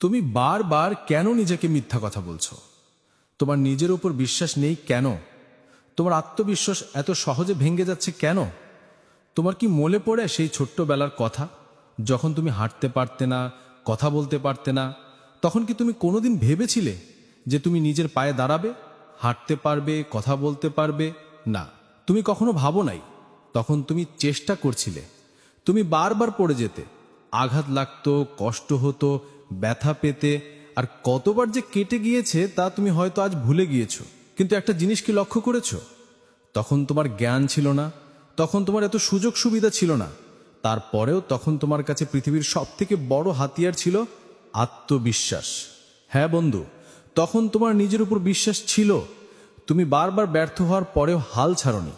তুমি বারবার কেন নিজেকে মিথ্যা কথা বলছো? তোমার নিজের উপর বিশ্বাস নেই কেন? তোমার আত্মবিশ্বাস এত সহজে ভেঙে যাচ্ছে কেন? তোমার কি মনে পড়ে সেই ছোট্টবেলার কথা? যখন তুমি হাঁটতে পারতে না, কথা বলতে পারতে না, তখন কি তুমি কোনোদিন ভেবেছিলে যে তুমি নিজের পায়ে দাঁড়াবে, হাঁটতে পারবে, কথা বলতে পারবে? না, তুমি কখনো ভাবো নাই। তখন তুমি চেষ্টা করছিলে। তুমি বারবার পড়ে যেতে। আঘাত লাগতো, কষ্ট হতো ব্যথা পেতে আর কতবার যে কেটে গিয়েছে তা তুমি হয়তো আজ ভুলে গিয়েছো। কিন্তু একটা জিনিস কি লক্ষ্য করেছ? তখন তোমার জ্ঞান ছিল না, তখন তোমার এত সুযোগ সুবিধা ছিল না, তারপরেও তখন তোমার কাছে পৃথিবীর সব থেকে বড় হাতিয়ার ছিল আত্মবিশ্বাস। হ্যাঁ বন্ধু, তখন তোমার নিজের উপর বিশ্বাস ছিল। তুমি বারবার ব্যর্থ হওয়ার পরেও হাল ছাড়নি,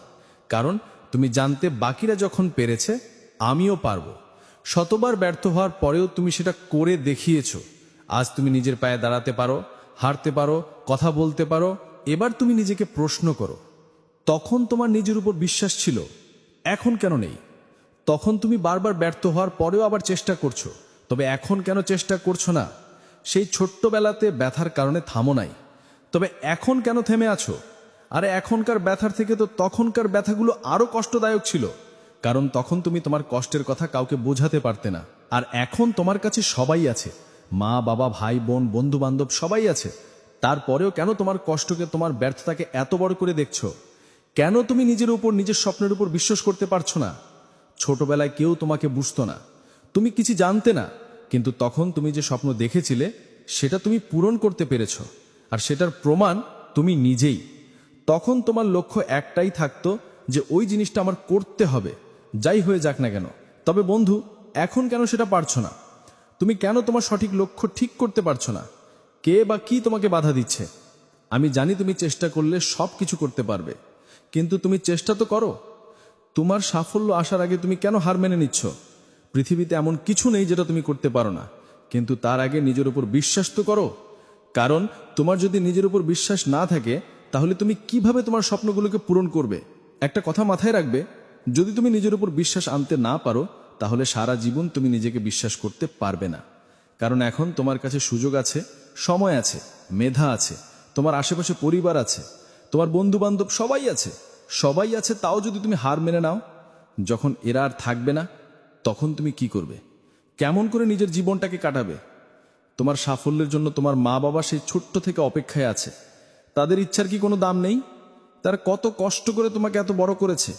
কারণ তুমি জানতে বাকিরা যখন পেরেছে, আমিও পারব। শতবার ব্যর্থ হওয়ার পরেও তুমি সেটা করে দেখিয়েছ। আজ তুমি নিজের পায়ে দাঁড়াতে পারো হারতে পারো, কথা বলতে পারো, এবার তুমি নিজেকে প্রশ্ন করো, তখন তোমার নিজের উপর বিশ্বাস ছিল, এখন কেন নেই? তখন তুমি বারবার ব্যর্থ হওয়ার পরেও আবার চেষ্টা করছ, তবে এখন কেন চেষ্টা করছ না? সেই ছোট্টবেলাতে ব্যথার কারণে থামো নাই, তবে এখন কেন থেমে আছো? আরে এখনকার ব্যথার থেকে তো তখনকার ব্যথাগুলো আরও কষ্টদায়ক ছিল। কারণ তখন তুমি তোমার কষ্টের কথা কাউকে বোঝাতে পারতে না। আর এখন তোমার কাছে সবাই আছে। মা, বাবা, ভাই, বোন বন্ধু বান্ধব সবাই আছে। তারপরেও কেন তোমার কষ্টকে, তোমার ব্যর্থতাকে এত বড় করে দেখছ? কেন তুমি নিজের উপর, নিজের স্বপ্নের উপর বিশ্বাস করতে পারছ না? ছোটবেলায় কেউ তোমাকে বুঝতো না। তুমি কিছু জানতে না, কিন্তু তখন তুমি যে স্বপ্ন দেখেছিলে, সেটা তুমি পূরণ করতে পেরেছ। আর সেটার প্রমাণ তুমি নিজেই। তখন তোমার লক্ষ্য একটাই থাকতো যে ওই জিনিসটা আমার করতে হবে। যাই হয়ে যাক না কেন। তবে বন্ধু, এখন কেন সেটা পারছ না? তুমি কেন তোমার সঠিক লক্ষ্য ঠিক করতে পারছ না? কে বা কি তোমাকে বাধা দিচ্ছে? আমি জানি তুমি চেষ্টা করলে সব কিছু করতে পারবে। কিন্তু তুমি চেষ্টা তো করো। তোমার সাফল্য আসার আগে তুমি কেন হার মেনে নিচ্ছ? পৃথিবীতে এমন কিছু নেই যেটা তুমি করতে পারো না। কিন্তু তার আগে নিজের উপর বিশ্বাস তো করো। কারণ তোমার যদি নিজের উপর বিশ্বাস না থাকে, তাহলে তুমি কীভাবে তোমার স্বপ্নগুলোকে পূরণ করবে? একটা কথা মাথায় রাখবে যদি তুমি নিজের উপর বিশ্বাস আনতে না পারো, তাহলে সারা জীবন তুমি নিজেকে বিশ্বাস করতে পারবে না। কারণ এখন তোমার কাছে সুযোগ আছে, সময় আছে, মেধা আছে, তোমার আশেপাশে পরিবার আছে, তোমার বন্ধু বান্ধব সবাই আছে সবাই আছে, তাও যদি তুমি হার মেনে নাও, যখন এরা আর থাকবে না, তখন তুমি কি করবে? কেমন করে নিজের জীবনটাকে কাটাবে? তোমার সাফল্যের জন্য তোমার মা বাবা সেই ছোট্ট থেকে অপেক্ষায় আছে। তাদের ইচ্ছার কি কোনো দাম নেই? তারা কত কষ্ট করে তোমাকে এত বড় করেছে।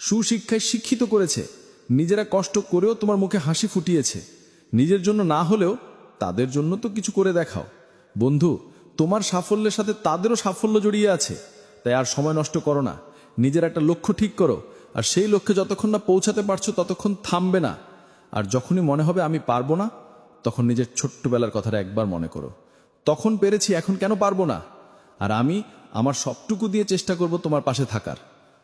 সুশিক্ষায় শিক্ষিত করেছে। নিজেরা কষ্ট করেও তোমার মুখে হাসি ফুটিয়েছে। নিজের জন্য না হলেও তাদের জন্য তো কিছু করে দেখাও। বন্ধু, তোমার সাফল্যের সাথে তাদেরও সাফল্য জড়িয়ে আছে। তাই আর সময় নষ্ট করো না। নিজের একটা লক্ষ্য ঠিক করো। আর সেই লক্ষ্যে যতক্ষণ না পৌঁছাতে পারছ ততক্ষণ থামবে না। আর যখনই মনে হবে আমি পারব না, তখন নিজের ছোট্টবেলার কথাটা একবার মনে করো। তখন পেরেছি, এখন কেন পারব না? আর আমি আমার সবটুকু দিয়ে চেষ্টা করব তোমার পাশে থাকার।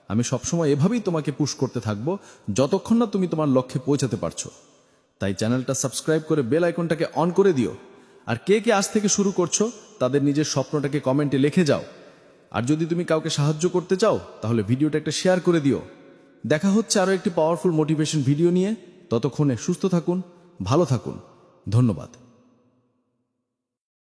আমি সবসময় এভাবেই তোমাকে পুশ করতে থাকব, যতক্ষণ না তুমি তোমার লক্ষ্যে পৌঁছাতে পারছ। তাই চ্যানেলটা সাবস্ক্রাইব করে বেল আইকনটাকে অন করে দিও। আর কে কে আজ থেকে শুরু করছ, তাদের নিজের স্বপ্নটাকে কমেন্টে লিখে যাও। আর যদি তুমি কাউকে সাহায্য করতে চাও, তাহলে ভিডিওটা একটা শেয়ার করে দিও। দেখা হচ্ছে আরও একটি পাওয়ারফুল মোটিভেশন ভিডিও নিয়ে। ততক্ষণে সুস্থ থাকুন, ভালো থাকুন। ধন্যবাদ।